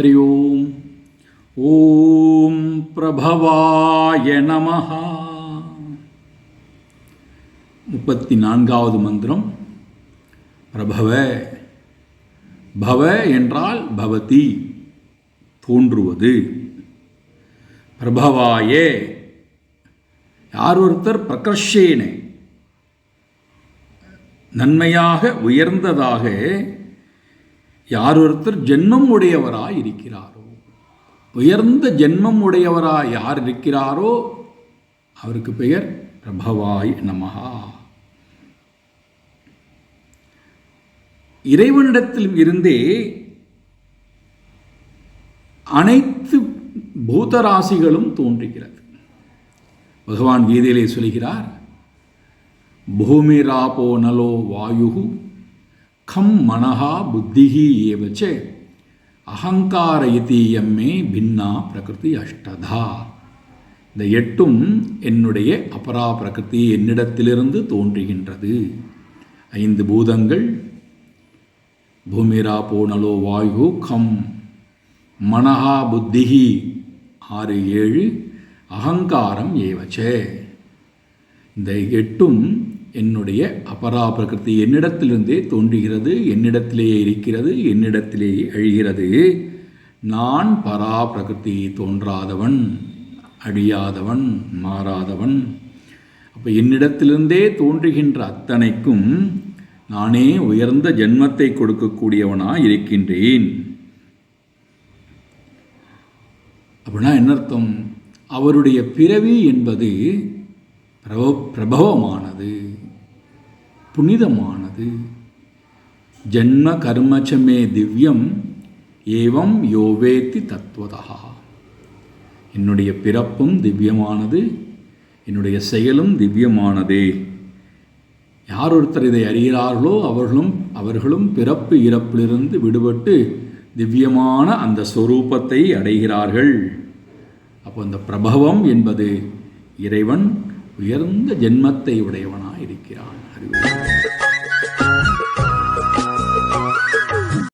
हरि ओम्। ॐ प्रभवाय नमः। முப்பத்தி நான்காவது மந்திரம் பிரபவ பவ என்றால் பவதி தோன்றுவது। பிரபவாயே யார் ஒருத்தர் பிரகர்ஷேனே நன்மையாக உயர்ந்ததாக யார் ஒருத்தர் ஜென்மம் உடையவராய் இருக்கிறாரோ உயர்ந்த ஜென்மம் உடையவராய் யார் இருக்கிறாரோ அவருக்கு பெயர் பிரபவாய் நமஹா. இறைவனிடத்தில் இருந்தே அனைத்து பூதராசிகளும் தோன்றுகிறது. பகவான் கீதையிலே சொல்கிறார் பூமிராபோ நலோ வாயு கம் மனஹா புத்திஹி ஏவச்சே அகங்கார இத்தீயம்மே பின்னா பிரகிருதி அஷ்டதா இந்த எட்டும் என்னுடைய அபரா பிரகிருதி என்னிடத்திலிருந்து தோன்றுகின்றது। ஐந்து பூதங்கள் பூமிரா போனலோ வாயு கம் மனஹா புத்திஹி ஆறு ஏழு அகங்காரம் ஏவச்சே இந்த எட்டும் என்னுடைய அபரா பிரகிருதி என்னிடத்திலிருந்தே தோன்றுகிறது என்னிடத்திலேயே இருக்கிறது என்னிடத்திலேயே அழிகிறது. நான் பரா பிரகிருதி தோன்றாதவன் அழியாதவன் மாறாதவன். அப்போ என்னிடத்திலிருந்தே தோன்றுகின்ற அத்தனைக்கும் நானே உயர்ந்த ஜென்மத்தை கொடுக்கக்கூடியவனாக இருக்கின்றேன் அப்படின்னா என்ன அர்த்தம்? அவருடைய பிறவி என்பது பிரப பிரபவமானது புனிதமானது. ஜென்ம கர்மச்சமே திவ்யம் ஏவம் யோவேத்தி தத்துவதா என்னுடைய பிறப்பும் திவ்யமானது என்னுடைய செயலும் திவ்யமானதே. யார் ஒருத்தர் இதை அறிகிறார்களோ அவர்களும் அவர்களும் பிறப்பு இறப்பிலிருந்து விடுபட்டு திவ்யமான அந்த ஸ்வரூபத்தை அடைகிறார்கள். அப்போ அந்த பிரபவம் என்பது இறைவன் உயர்ந்த ஜென்மத்தை உடையவனாக இருக்கிறான் அறிவு.